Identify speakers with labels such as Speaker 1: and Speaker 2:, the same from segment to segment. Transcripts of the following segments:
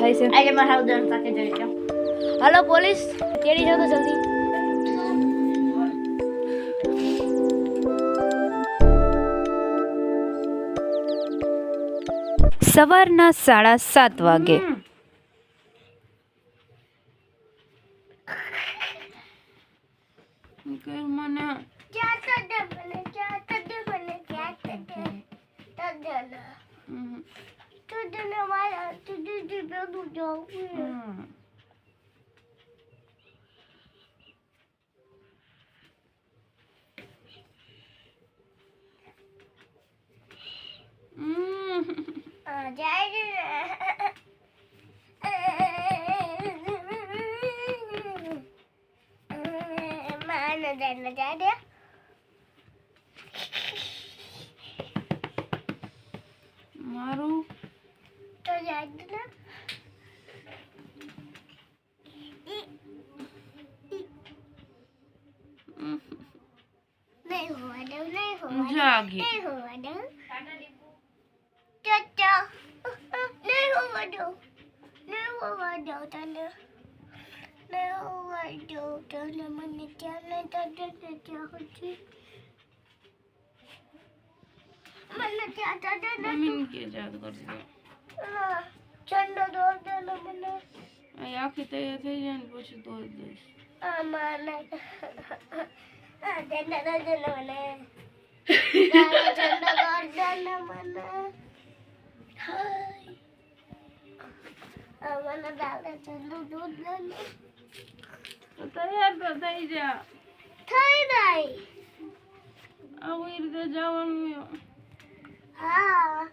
Speaker 1: થાય છે.
Speaker 2: આજે મારા ઉદાહરણ સાથે જોઈ લો
Speaker 1: હાલો પોલીસ. તેડી જાઓ તો જલ્દી. સવારના સાડા સાત વાગે.
Speaker 2: મને. 这真的完了，这这这标注教会。
Speaker 1: 嗯。嗯。
Speaker 2: 嗯，家是。妈，那咱们家的。મમ્મીને કે યાદ કરશે
Speaker 3: ચંડો દોર દે મને
Speaker 2: આખી તૈયાર થઈ જાય ને પછી જ દઈશ
Speaker 3: આ ચંડો દોર દે મને ચંડો દોર દે મને હાય મને દાદા
Speaker 2: તૈયાર તો થઈ જા.
Speaker 3: થઈ જાય.
Speaker 2: આવી રીતે જવાનું.
Speaker 3: હા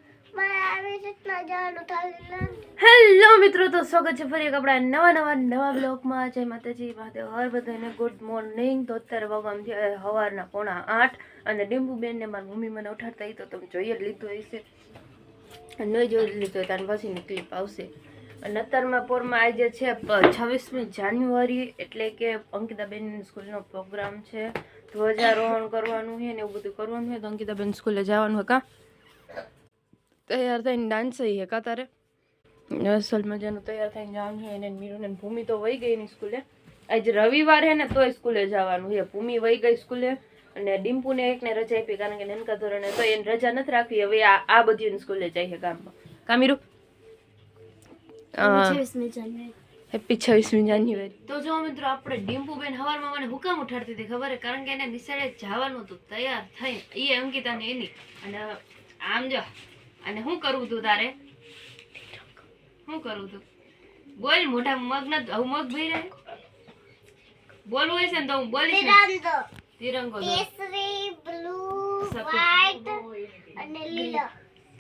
Speaker 1: હેલો મિત્રો તો સ્વાગત છે ફરી એક આપણા નવા નવા નવા બ્લોગમાં જય માતાજી મહાદેવ હર બધાને ગુડ મોર્નિંગ તો અત્યારે વાગવામાં થયા સવારના પોણા આઠ અને ડીમ્બુબેનને મારી મમ્મી મને ઉઠાડતા હતી તો તમે જોઈ જ લીધો હશે. અને નહીં જોઈ લીધો હોય પછી પછીની ક્લિપ આવશે. અને અત્યારમાં પોરમાં આજે છે છવ્વીસમી જાન્યુઆરી એટલે કે અંકિતાબેન સ્કૂલનો પ્રોગ્રામ છે. ધ્વજારોહણ કરવાનું છે ને એવું બધું કરવાનું છે. તો અંકિતાબેન સ્કૂલે જવાનું હકા તૈયાર થઈને ડાન્સ થઈ કા તારે? અસલ મજાનું તૈયાર થઈને જવાનું છે. એને મીરુને ભૂમિ તો વહી ગઈ એની સ્કૂલે. આજે રવિવાર હે ને તોય સ્કૂલે જવાનું છે. ભૂમિ વહી ગઈ સ્કૂલે અને ડિમ્પુને એકને રજા આપી કારણ કે નનકા ધોરણે તો એને રજા નથી રાખવી. હવે આ બધી સ્કૂલે જાય છે ગામમાં. કા મીરું? હેપી છવ્વીસમી જાન્યુઆરી. તો જો મિત્રો આપણે ડિમ્પુબેન હવારમાં મને હુકામ ઉઠાડતી હતી ખબર કારણ કે એને નિશાળે જવાનું હતું તૈયાર થઈ એ અંકિતા ને એની. અને આમ જો. અને શું કરવું તું તારે? શું કરવું તું? બોલ મોઢા મગ ન હું મગ ભરી રહે? બોલવું હોય છે ને તો હું બોલીશ
Speaker 3: તિરંગો.
Speaker 1: તિરંગો
Speaker 3: કેસરી બ્લુ. વ્હાઈટ અને લીલો.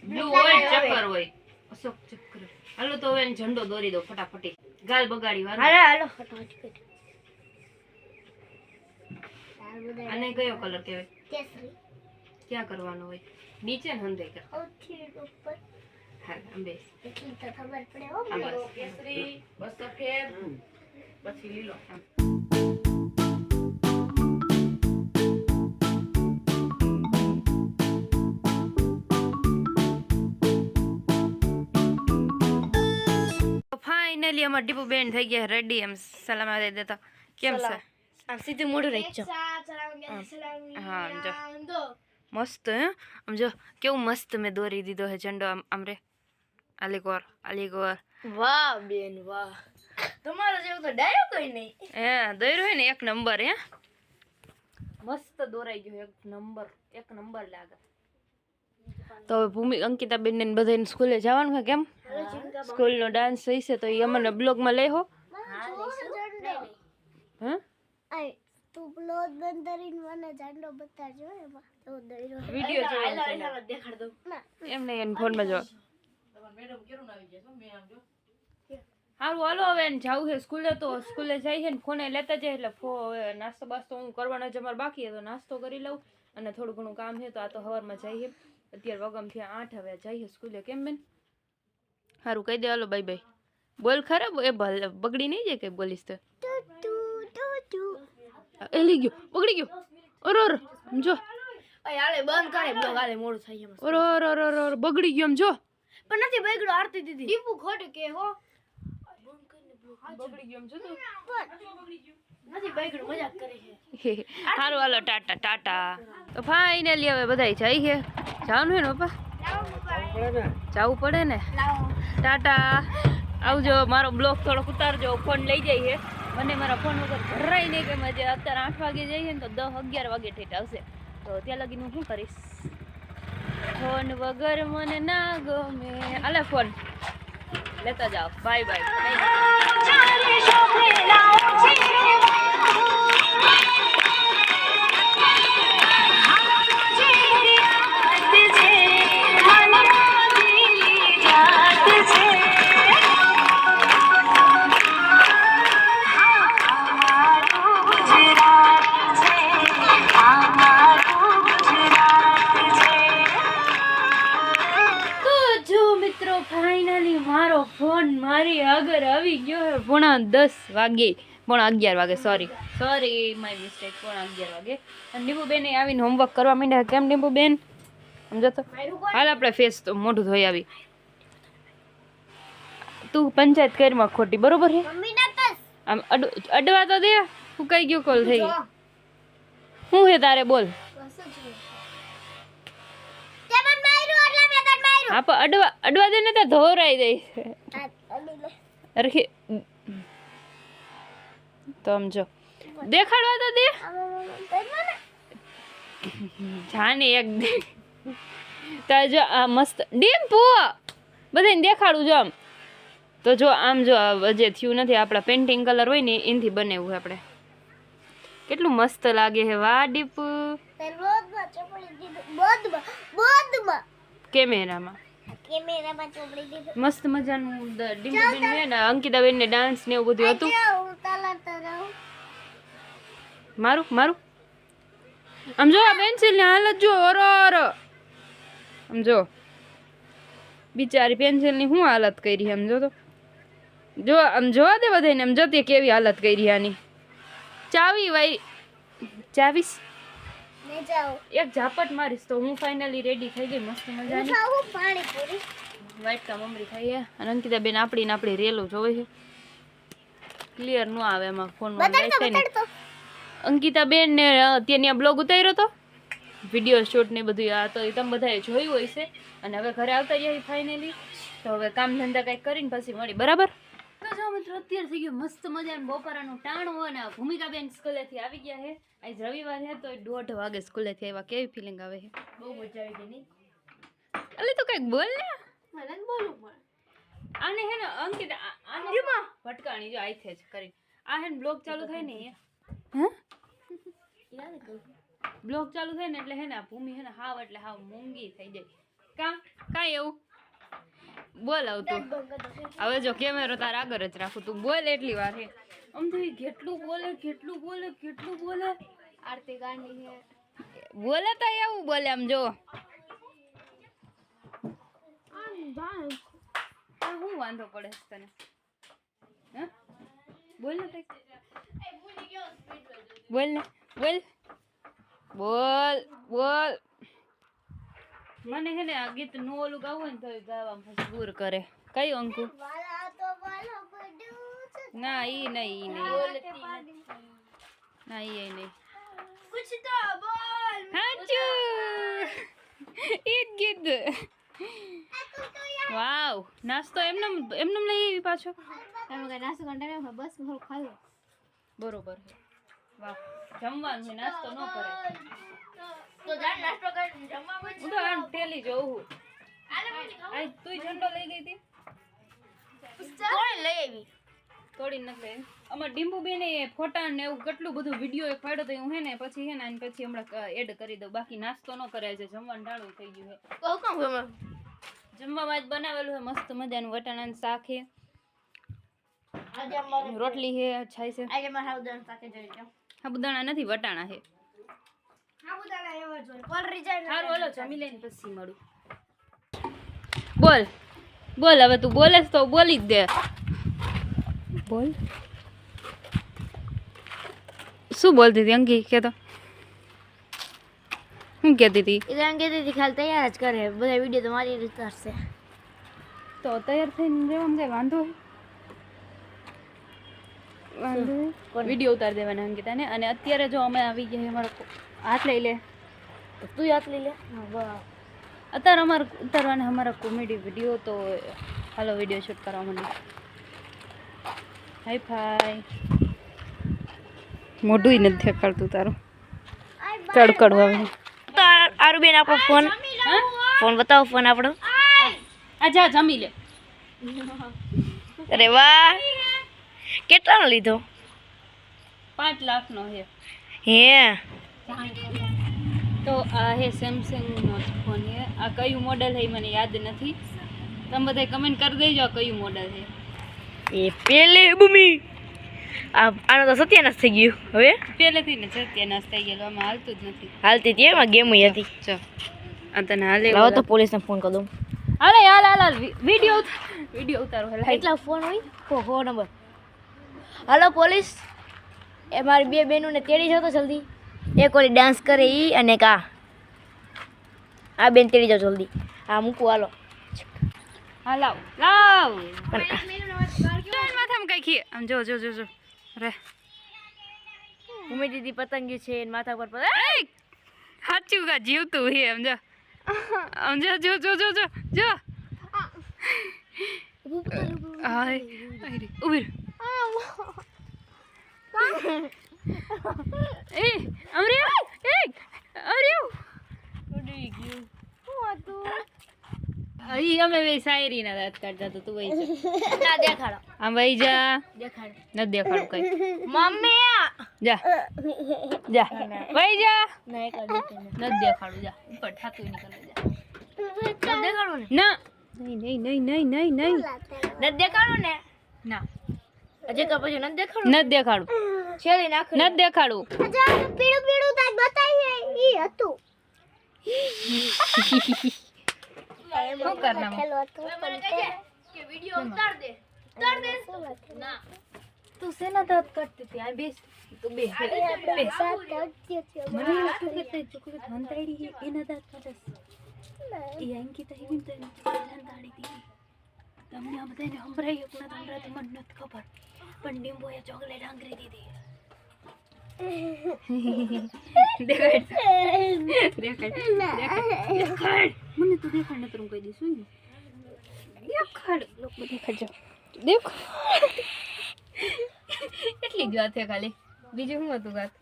Speaker 1: બ્લુ હોય ચક્કર હોય. અશોક ચક્ર હાલો તો હવે ઝંડો દોરી દો ફટાફટી. ગાલ બગાડી વાર
Speaker 3: હાલો હાલો ફટાફટ
Speaker 1: અને કયો કલર કહેવાય?
Speaker 3: કેસરી.
Speaker 1: ક્યાં કરવાનો હોય? નીચે ને હંધે કર.
Speaker 3: ઉપર.
Speaker 1: હાલ અંબે બેસ.
Speaker 3: એટલી તો ખબર પડે હો
Speaker 1: બસ. કેસરી બસ સફેદ પછી લીલો. ફાઇનલી અમાર ડીપુ બેન થઈ ગયા રેડી એમ. સલામ દે દેતા કેમ છે?
Speaker 3: આમ સીધું મોઢું રાખજો
Speaker 1: હા આમ જો. મસ્ત હે? આમ જો કેવું મસ્ત મેં દોરી દીધો હે ઝંડો. આમ આમ રે. આલી ગોર આલી ગોર.
Speaker 3: વાહ બેન વાહ. તમારો જેવું તો ડાયો કોઈ નહીં.
Speaker 1: હે દોર્યો હે ને એક નંબર હે? મસ્ત દોરાઈ ગયો એક નંબર એક નંબર લાગે. તો હવે ભૂમિ અંકિતા બેન ને બધાને સ્કૂલે જવાનું હોય કેમ? સ્કૂલનો ડાન્સ હશે તો એ અમને બ્લોગમાં લઈ હો?
Speaker 3: તું બ્લોગ બંધ કરીને મને ઝંડો બતાડજો એમાં. તો દઈરો
Speaker 1: વિડિયો જોવાનો
Speaker 3: દેખાડ દઉં
Speaker 1: એમને એને ફોનમાં જો. હારું હાલો હવે જાવું છે સ્કૂલે તો સ્કૂલે જાય છે ને ફોને લેતા જાય એટલે ફો હવે નાસ્તો બાસ્તો હું કરવાનો જ અમારે બાકી તો નાસ્તો કરી લઉં અને થોડું ઘણું કામ છે તો આ તો સવારમાં જઈએ અત્યારે વગમ થયા આઠ હવે જઈએ સ્કૂલે. કેમ બેન? સારું કહી દે હાલો બાય બાય બોલ ખરાબ એ ભલે બગડી નહીં જાય કે બોલીશ તો? એ લઈ ગયો બગડી ગયો. ઓર ઓર જો.
Speaker 3: અય બંધ કરે બ્લોગ હાલે મોડું થાય એમ
Speaker 1: ઓર ઓર ઓર ઓર ઓર બગડી ગયો એમ જો.
Speaker 3: પણ નથી બગડો આરતી દીદી દીપુ ખોટું કે હો?
Speaker 2: બગડી ગયો એમ જો તો.
Speaker 3: નથી બગડ્યું મજાક કરે છે.
Speaker 1: સારું હાલો ટાટા ટાટા. તો ફાઇનલી હવે બધા જઈ છે. જવાનું હે ને પપ્પા? જવું પડે ને? ટાટા. આવજો, મારો બ્લોગ થોડોક ઉતારજો, ફોન લઈ જઈએ. મને મારા ફોન વગર ભરાય નહીં કે મજે અત્યારે આઠ વાગે જઈએ ને તો દસ અગિયાર વાગે ઠેઠ આવશે. તો ત્યાં લગીને હું શું કરીશ? ફોન વગર મને ના ગમે. આલે ફોન. લેતા જાઓ. Bye bye. આગળ આવી ગયો પોણા દસ વાગે. પોણા અગિયાર વાગે સોરી સોરી માય મિસ્ટેક પોણા અગિયાર વાગે. અને નીંબુબેને આવીને હોમવર્ક કરવા માંડ્યા. કેમ નીંબુબેન? સમજો તો. હાલ આપણે ફેસ તો મોઢું ધોઈ આવી. તું પંચાયત કરમાં ખોટી બરોબર છે
Speaker 3: મમ્મી ના કસ
Speaker 1: આમ અડવા તો દે. હું કઈ ગયો કોલ થઈ? હું છે તારે? બોલ. હા પણ અડવા અડવા દે ને તો ધોરાઈ જાય
Speaker 3: આ અડી
Speaker 1: તો આમ જો. દેખાડવા તો દે. જાને એક દે તો જો આ મસ્ત ડીમ્પુ. બધાને દેખાડું જો આમ. તો જો આમ જો જે થયું નથી. આપણા પેન્ટિંગ કલર હોય ને એનાથી બનાવ્યું આપણે. કેટલું મસ્ત લાગે છે. વાહ ડીપુ કેમેરામાં. મસ્ત મજાનું ડીમ્પુ બેન ને અંકિતાબેન ને ડાન્સ ને એવું બધું હતું.
Speaker 3: હું
Speaker 1: મારું મારું? આમ જો આ પેન્સિલની હાલત જો ઓરો ઓરો આમ જો. બિચારી પેન્સિલની શું હાલત કરી આમ જો તો. જો આમ જોવા દે બધાને આમ જતી કેવી હાલત કરી આની. ચાવી વાય ચાવીસ? એક ઝાપટ મારીશ તો હું ફાઇનલી રેડી થઈ ગઈ મસ્ત મજાની.
Speaker 3: ખાવું પાણીપુરી.
Speaker 1: વાઈટ કા મમરી ખાઈએ. અને અંકિતા બેન આપણી ને આપણી રેલું જોવે છે. ક્લિયર ન આવે એમાં ફોનમાં અંકિતા બેન ને ત્યાં બ્લોગ ઉતાર્યો તો? વીડિયો શૂટ ને બધું આ તો તમે બધાએ જોયું હોય છે અને હવે ઘરે આવતા રહ્યા ફાઇનલી તો હવે કામ ધંધા કંઈક કરીને પછી મળી. બરાબર? તો જો મિત્રો અત્યારે થઈ ગયું મસ્ત મજાનું બપોરાનું ટાણું અને ભૂમિકાબેન સ્કૂલેથી આવી ગયા છે. આજ રવિવાર છે તો દોઢ વાગે સ્કૂલેથી આવ્યા. કેવી ફિલિંગ આવે છે? બહુ મજા આવી ગઈ નહીં એટલે તો કંઈક બોલ ને.
Speaker 3: મને બોલવું પણ.
Speaker 1: આને હે ને અંકિત આ- આને ભટકાણી જો આઈ જ કરી. આ હે ને બ્લોગ ચાલુ થાય ને હે? બ્લોગ ચાલુ થાય ને એટલે હે ને ભૂમિ હે ને હાવ એટલે હાવ મૂંગી થઈ જાય. કા કાંઈ એવું? બોલ આવતું હવે જો કેમેરો તાર આગળ જ રાખું તું. બોલ એટલી વાર આમ તો કેટલું બોલે કેટલું બોલે કેટલું બોલે?
Speaker 3: આરતી ગાંડી હે.
Speaker 1: બોલે તો એવું બોલે આમ જો. હું શું વાંધો પડે તને? હે? બોલ ને કંઈક. બોલ ને બોલ. બોલ બોલ. મને હે ને આ ગીતનું ઓલું ગાવું ને તો ગાવા મજબૂર કરે. કયું અંકુ?
Speaker 3: છે
Speaker 1: ના ઈ નહીં ઈ નહીં ના ઈ નહીં
Speaker 3: કુછ તો બોલ
Speaker 1: હાચુ. ઈ ગીત. વાવ નાસ્તો એમને એમને લઈ આવી પાછો?
Speaker 3: તમે કે નાસ્તો કંટાળ્યો બસ ખાલો
Speaker 1: બરોબર છે. વાહ જમવાનું છે નાસ્તો ન કરે.
Speaker 3: તો જાણ નાસ્તો કરી જમવા
Speaker 1: હું તો આમ ટેલી જોઉં આઈ તું ઝંડો લઈ ગઈ હતી?
Speaker 3: કોણ લઈ આવી.
Speaker 1: તોડી લઈ. અમાર બેને ફોટા ને એવું કેટલું બધું વીડિયો એ પાડ્યો તો હું હે ને પછી હે ને આને પછી હમણાં એડ કરી દઉં. બાકી નાસ્તો ન કરે છે જમવાનું ટાણું થઈ ગયું છે.
Speaker 3: કહું કહું
Speaker 1: જમવામાં જ બનાવેલું છે મસ્ત મજાનું વટાણાનું શાક છે. રોટલી છે છાય છે.
Speaker 3: આજે મારા સાબુદાણા સાથે જઈ જાઓ
Speaker 1: સાબુદાણા નથી વટાણા છે. બોલ બોલ હવે તું બોલે તો બોલી જ દે. બોલ. શું બોલતી હતી અંકી કે તો શું કહેતી હતી?
Speaker 3: એટલે કહેતી હતી ખાલી તૈયાર જ કરે. બધા વીડિયો તો મારી રીતે કરશે.
Speaker 1: તો તૈયાર થઈને રહેવામાં જાય વાંધો વાંધો વીડિયો ઉતારી દેવાના અંકિતાને. અને અત્યારે જો અમે આવી ગયા અમારો હાથ લઈ લે.
Speaker 3: તો હાથ લઈ લે.
Speaker 1: વાહ અત્યારે અમારે ઉતારવાના અમારા કોમેડી વીડિયો તો હાલો વીડિયો શૂટ કરવા માંડી. હાઈ ફાઈ મોઢું નથી દેખાડતું તારું. કડકડું આવે.
Speaker 3: તો આરુબેન આપણો ફોન ફોન બતાવો ફોન આપણો.
Speaker 1: આ જા જમી લે.
Speaker 3: અરે વાહ. કેટલાનો લીધો?
Speaker 1: પાંચ લાખનો છે
Speaker 3: હે?
Speaker 1: તો આ હે સેમસંગનો જ ફોન છે. આ કયું મોડલ એ મને યાદ નથી. તમે બધા કમેન્ટ કરી દેજો આ કયું મોડલ છે.
Speaker 3: એ પેલે બુમી. આ આનો તો સત્યાનાશ થઈ ગયું હવે?
Speaker 1: પહેલેથી ને સત્યાનાશ થઈ ગયેલો આમાં હાલતું જ નથી.
Speaker 3: હાલતી હતી એમાં ગેમ હતી.
Speaker 1: ચો આ તને હાલે
Speaker 3: હવે તો પોલીસને ફોન કરી. દઉં
Speaker 1: હાલે હાલ હાલ. હાલ વીડિયો વીડિયો ઉતારો. હાલ.
Speaker 3: એટલા ફોન હોય? કો હો નંબર. હાલો પોલીસ. એ મારી બે બહેનોને તેડી જતો તો જલ્દી. એક ઓલી ડાન્સ કરે એ અને કા આ. બેન તેડી જાઓ જલ્દી? હા મૂકું હાલો.
Speaker 1: હા લાવ. લાવ. માથામાં કઈ ખીએ આમ જો જો જો જો. રે.
Speaker 3: ભૂમિ દીદી છે એને માથા પર
Speaker 1: સાચું કા? જીવતું હે આમ જો. આમ જો જો જો જો જો. જો. ઊભી રે. એ અમરિયો એ અમરિયો ઉડી ગયું અહીં અમે બે શાયરી ના. દાંત તો વહી
Speaker 3: ના દેખાડો
Speaker 1: આમ જા
Speaker 3: દેખાડ
Speaker 1: નથી દેખાડું કઈ
Speaker 3: મમ્મી
Speaker 1: જા જા વહી જા
Speaker 3: ના દેખાડો
Speaker 1: જા ઉપર ઠાતું નીકળે જા
Speaker 3: દેખાડો ને,
Speaker 1: ના નહીં નહીં નહીં નહીં નહીં નહીં
Speaker 3: નથી દેખાડો ને,
Speaker 1: ના.
Speaker 3: હજી તો પછી નથી દેખાડો?
Speaker 1: નથી દેખાડું.
Speaker 3: છેડી નાખ
Speaker 1: નથી દેખાડું.
Speaker 2: પીળું પીળું તાજ બતાવીએ. ઈ હતું.
Speaker 1: શું કરના
Speaker 2: ખેલો હતું
Speaker 3: કે વિડિયો ઉતાર દે. ઉતાર દે ના. તું શેના દાંત કાઢતી હતી? આ બેસ તું બે બે
Speaker 2: સાત કાઢ્યો છે
Speaker 1: મને એવું થયું કે તે છોકરી ધંધાડી છે, એના દાંત કાઢસ એ અંકિતા એવી ને તો એની છોકરી ધંધાડી હતી તમને આ બધાને સંભળાયું કે ના સંભળાતું મને નથી ખબર. પણ ડીમ્બોએ ચોકલેટ આંગરી દીધી. દેખાડ. દેખાડ. દેખાડ દેખાડ મને તો દેખાડ નતર હું કહી દઈશું ને? દેખાડ. લોકો દેખાડજો દેખાડ. એટલી જ વાત છે ખાલી. બીજું શું હતું વાત?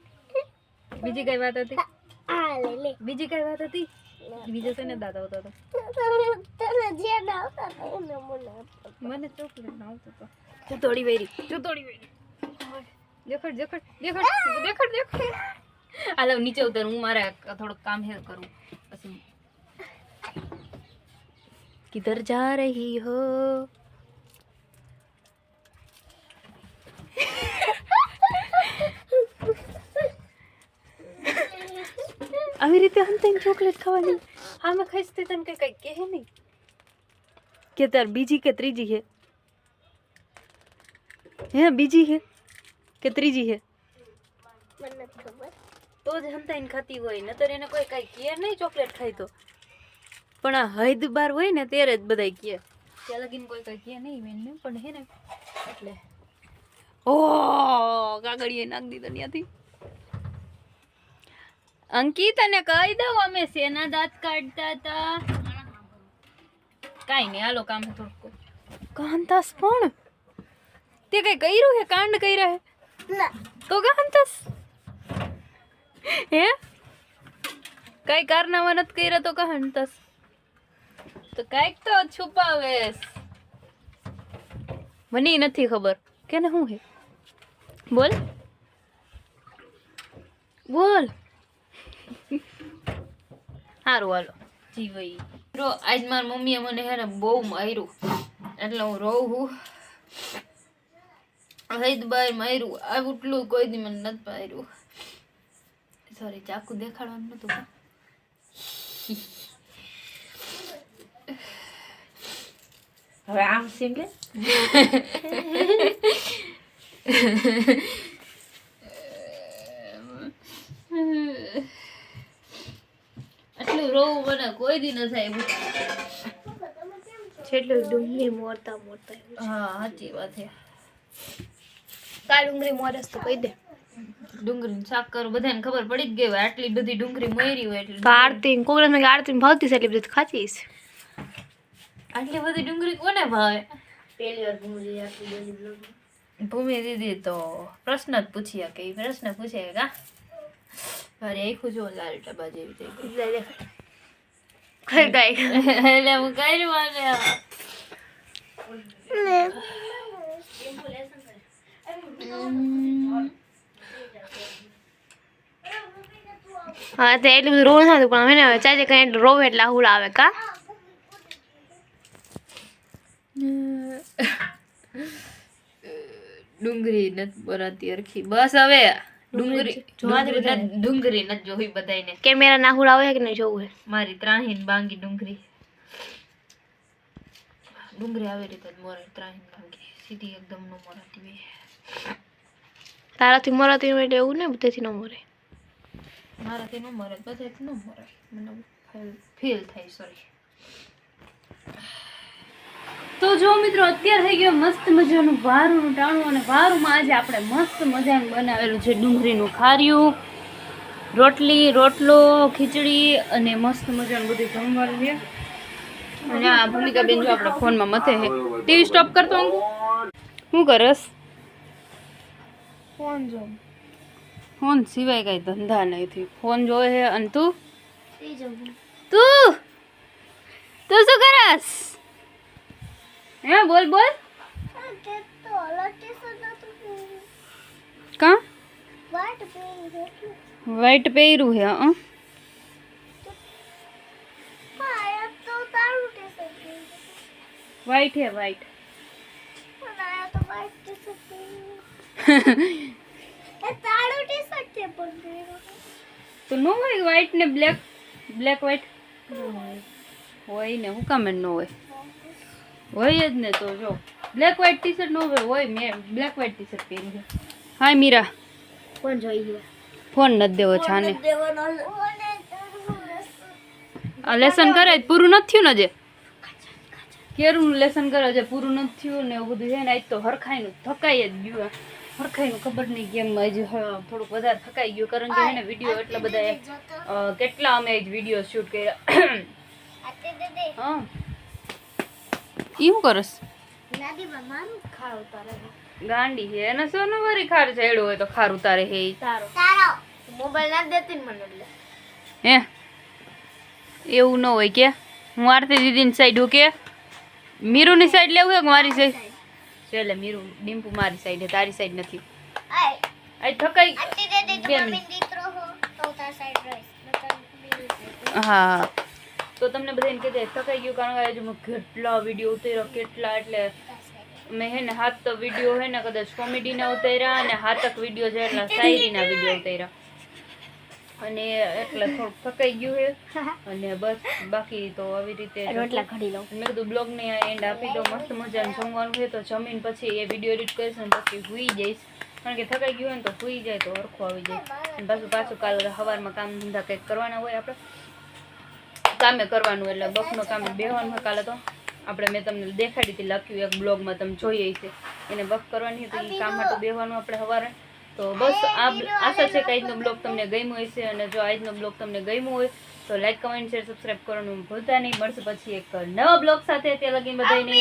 Speaker 1: બીજી કઈ વાત હતી? બીજી કઈ વાત હતી? બીજો તો ને દાદા આવતો હતો.
Speaker 2: મને
Speaker 1: ચોકલેટ આવતો હતો તું તોડી વેરી તું તોડી વેરી દેખાડ દેખાડ દેખાડ દેખાડ દેખાડ હાલો નીચે ઉતર હું મારે થોડુંક કામ હે કરું પછી કિધર જા રહી હો આવી રીતે હંતાઈને ચોકલેટ ખાવાની આમાં ખાઈશ તે તને કઈ કઈ કહે નહીં કે તાર બીજી કે ત્રીજી છે હે બીજી છે કે ત્રીજી છે
Speaker 2: મને ખબર.
Speaker 1: તો જ હંતાઈને ખાતી હોય નતર એને કોઈ કઈ કહે નહીં ચોકલેટ ખાય તો. પણ આ હૈદ બાર હોય ને ત્યારે જ બધાય કહે. ત્યાં લગીને કોઈ કઈ કહે નહીં મેં પણ હે ને એટલે. ઓ કાગળીએ નાખ દીધો ત્યાંથી અંકિત અને કહી દઉં અમે શેના દાંત કાઢતા હતા? કાંઈ નહીં હાલો કામ થોડુંક. કાંતાસ પણ? તે કઈ કર્યું હે? કાંડ કર્યા હે?
Speaker 2: ના.
Speaker 1: તો કાંતાસ હે? કઈ કારનામા નથી કર્યા તો કાંતાસ તો કાંઈક તો છુપાવેશ. મને ઈ નથી ખબર. કે ને શું હે? બોલ. બોલ. સારું હાલો. જીવઈ રો આજ મારી મમ્મીએ મને હે ને બહુ માર્યું. એટલે હું રોઉં છું હૈદ બાર માર્યું આટલું કોઈ દી મને નથી માર્યું. સોરી ચાકુ દેખાડવાનું નતું
Speaker 3: હવે આમ સીમ લે
Speaker 1: આટલું રોવું મને કોઈ દી ન થાય એવું.
Speaker 2: છેલ્લું ડુંગળી મોરતા મોરતા
Speaker 1: હા સાચી વાત છે.
Speaker 2: કાળ ડુંગળી મોરસ તો કહી દે.
Speaker 1: ડુંગળી શાક કરો બધાને ખબર પડી જ ગઈ હોય. આટલી બધી ડુંગળી મરી હોય એટલે
Speaker 2: આરતી કોકરા મેં આરતી ભાવતી છે એટલી બધી ખાતી છે
Speaker 1: આટલી બધી ડુંગળી કોને ભાવે?
Speaker 3: પેલી વાર ડુંગળી આટલી બધી બ્લોગ
Speaker 1: ભૂમિ દીદી તો પ્રશ્ન જ પૂછીએ કે પ્રશ્ન પૂછે કા અરે આખું જો લાલ ટબા જેવી થઈ ગઈ.
Speaker 2: ગાય.
Speaker 1: એટલે હું કઈ વાલે
Speaker 2: હા તે એટલું બધું રોવું નથી પણ હવે ને ચાચે કઈ એટલું રોવે એટલે આહુલ આવે કા?
Speaker 1: ડુંગળી નથી બનાતી અરખી બસ હવે ડુંગળી ડુંગળી નથી- ડુંગળી નથી જોઈ બધાયને.
Speaker 2: કેમેરા ના હુળ આવે કે નહીં જોવું હે
Speaker 1: મારી ત્રાહીન બાંગી ડુંગળી ડુંગળી આવી રીતે મોરે ત્રાહીન બાંગી સીધી એકદમ નો મોરાતી
Speaker 2: તારાથી મરાતી એટલે એવું ને બધેથી ન મરે.
Speaker 1: મારાથી ન મરે, બધેથી ન મરે. મને ફીલ થાય સોરી તો જો મિત્રો, અત્યારે થઈ ગયો મસ્ત મજાનું વારુંનું ટાણું અને વારુંમાં આજે આપણે મસ્ત મજાનું બનાવેલું છે ડુંગળીનું ખાર્યું. રોટલી, રોટલો, ખીચડી અને મસ્ત મજાનું બધું જમવાનું છે. અને આ ભૂમિકાબેન જો આપણા ફોનમાં મથે છે. ટીવી સ્ટોપ કરતો શું કરસ?
Speaker 2: ફોન જો.
Speaker 1: ફોન સિવાય કઈ ધંધા નથી. ફોન જોવે છે અને તું?
Speaker 2: એ જો
Speaker 1: તું? તું શું કરસ? હે બોલ બોલ.
Speaker 2: તે તો અલગ ટી-શર્ટ હતું
Speaker 1: કા
Speaker 2: વાટ પહેરી હતી.
Speaker 1: વ્હાઈટ પહેર્યું છે હં?
Speaker 2: હા તો તારું ટી-શર્ટ પહેર્યું
Speaker 1: વ્હાઈટ હે વ્હાઈટ
Speaker 2: પણ આયા તો વાઈટ ટી-શર્ટ પહેર્યું એ તારું ટી-શર્ટ છે પણ પહેર્યું
Speaker 1: તો નો હોય વ્હાઈટ ને બ્લેક બ્લેક વ્હાઈટ હોય ને હું કામ ન હોય? હોય જ ને તો જો. બ્લેક વ્હાઈટ ટી શર્ટ નો હોય હોય મેં બ્લેક વ્હાઈટ ટી શર્ટ પહેરી છે. હાય મીરા.
Speaker 2: કોણ જોઈ ગયો?
Speaker 1: ફોન નથી દેવો છાને. આ લેસન કરે પૂરું નથી થયું ને જે કેરું લેસન કરે છે પૂરું નથી થયું ને એવું બધું છે ને આજ તો હરખાઈનું થકાઈ જ ગયું હરખાઈનું ખબર નહીં કેમ હજી થોડુંક વધારે થકાઈ ગયું. કારણ કે છે ને વીડિયો એટલા બધા કેટલા અમે જ વીડિયો શૂટ કર્યા.
Speaker 2: આતે દે દે
Speaker 1: હા કરસ
Speaker 2: તારે
Speaker 1: ગાંડી છે. એને શું ન વરી ખાર ચડ્યો હોય તો ખાર ઉતારે હે.
Speaker 2: તારો. તારો. મોબાઈલ ના દેતી મને એટલે.
Speaker 1: હે? એવું ન હોય કે. હું આરતી દીદીની સાઈડ હું કે મીરુની સાઈડ લેવું કે મારી સાઈડ ચાલે મીરુ ડિમ્પુ મારી સાઈડ તારી સાઈડ નથી.
Speaker 2: આય. ઠકાઈ હો તો
Speaker 1: તમને બધાને કહેતા થકાઈ ગયું કારણ કે મેં કેટલા વીડિયો ઉતાર્યા કેટલા એટલે મેં હે ને હાથ તો વીડિયો હે ને કદાચ કોમેડીના ઉતાર્યા અને હાથક વીડિયો છે એટલે શાયરીના વીડિયો ઉતાર્યા. અને એટલે થોડુંક થકાઈ ગયું છે. અને બસ બાકી તો આવી રીતે
Speaker 2: રોટલા ઘડી લઉં.
Speaker 1: મેં કીધું બ્લોગને એન્ડ આપી દો મસ્ત મજાનું જમવાનું છે. તો જમીન પછી એ વીડિયો એડિટ કરીશ અને પછી સુઈ જઈશ. કારણ કે થકાઈ ગયું હોય ને તો સુઈ જાય તો હરખું આવી જાય. અને પાછું પાછું કાલ સવારમાં કામ ધંધા કંઈક કરવાના હોય આપણે. કામે કરવાનું એટલે બફનો કામે બેહવાનું હોય કાલે તો. આપણે મેં તમને દેખાડી હતી લખ્યું એક બ્લોગમાં તમે જોઈએ છે એને બફ કરવાની હતી કામ માટે બેહવાનું આપણે સવારે. તો બસ આ આશા છે કે આજનો બ્લોગ તમને ગમ્યો હશે અને જો આજનો બ્લોગ તમને ગમ્યો હોય તો લાઈક કમેન્ટ શેર સબસ્ક્રાઇબ કરવાનું ભૂલતા નહીં. મળશે પછી એક નવા બ્લોગ સાથે. ત્યાં લગી બધાને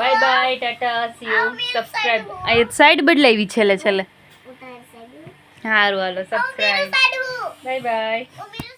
Speaker 1: bye bye tata see you subscribe આ સાઈડ બદલાવી છેલ્લે છેલ્લે. સારું હાલો. Subscribe bye bye